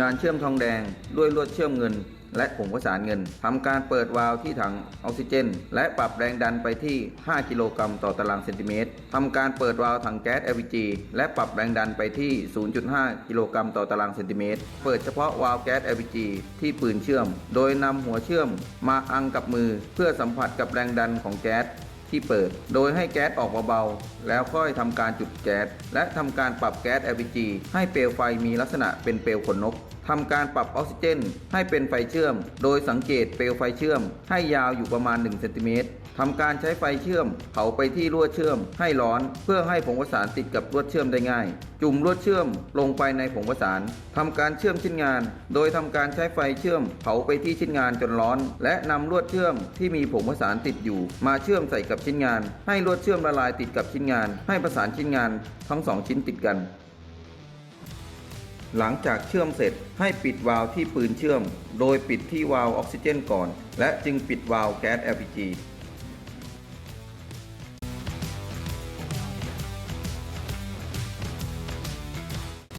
งานเชื่อมทองแดงด้วยลวดเชื่อมเงิน และผงประสานเงินทำการเปิดวาล์วที่ถังออกซิเจน และปรับแรงดันไปที่ 5 กิโลกรัมต่อตารางเซนติเมตรทำการเปิดวาล์วถังแก๊ส LPG และปรับแรงดันไปที่ 0.5 กิโลกรัมต่อตารางเซนติเมตรเปิดเฉพาะวาล์วแก๊ส LPG ที่ปืนเชื่อม โดยนำหัวเชื่อมมาอังกับมือ เพื่อสัมผัสกับแรงดันของแก๊ส ที่เปิด โดยให้แก๊สออกเบาๆ แล้วค่อยทำการจุดแก๊สและทำการปรับแก๊ส LPG ให้เปลวไฟมีลักษณะเป็นเปลวขนนกทำการปรับออกซิเจน ให้เป็นไฟเชื่อม โดยสังเกตเปลวไฟเชื่อม ให้ยาวอยู่ประมาณ1เซนติเมตรทำการใช้ไฟเชื่อมเผาไปที่ลวดเชื่อม ให้ร้อน เพื่อให้ผงประสานติดกับลวดเชื่อมได้ง่าย จุ่มลวดเชื่อมลงไปในผงประสานทำการเชื่อมชิ้นงาน โดยทำการใช้ไฟเชื่อมเผาไปที่ชิ้นงานจนร้อน และนำลวดเชื่อมที่มีผงประสานติดอยู่ มาเชื่อมใส่กับชิ้นงาน ให้ลวดเชื่อมละลายติดกับชิ้นงาน ให้ประสานชิ้นงานทั้งสองชิ้นติดกัน หลังจากเชื่อมเสร็จให้ปิดวาล์วที่ปืนเชื่อม โดยปิดที่วาล์วออกซิเจนก่อน และจึงปิดวาล์วแก๊ส LPG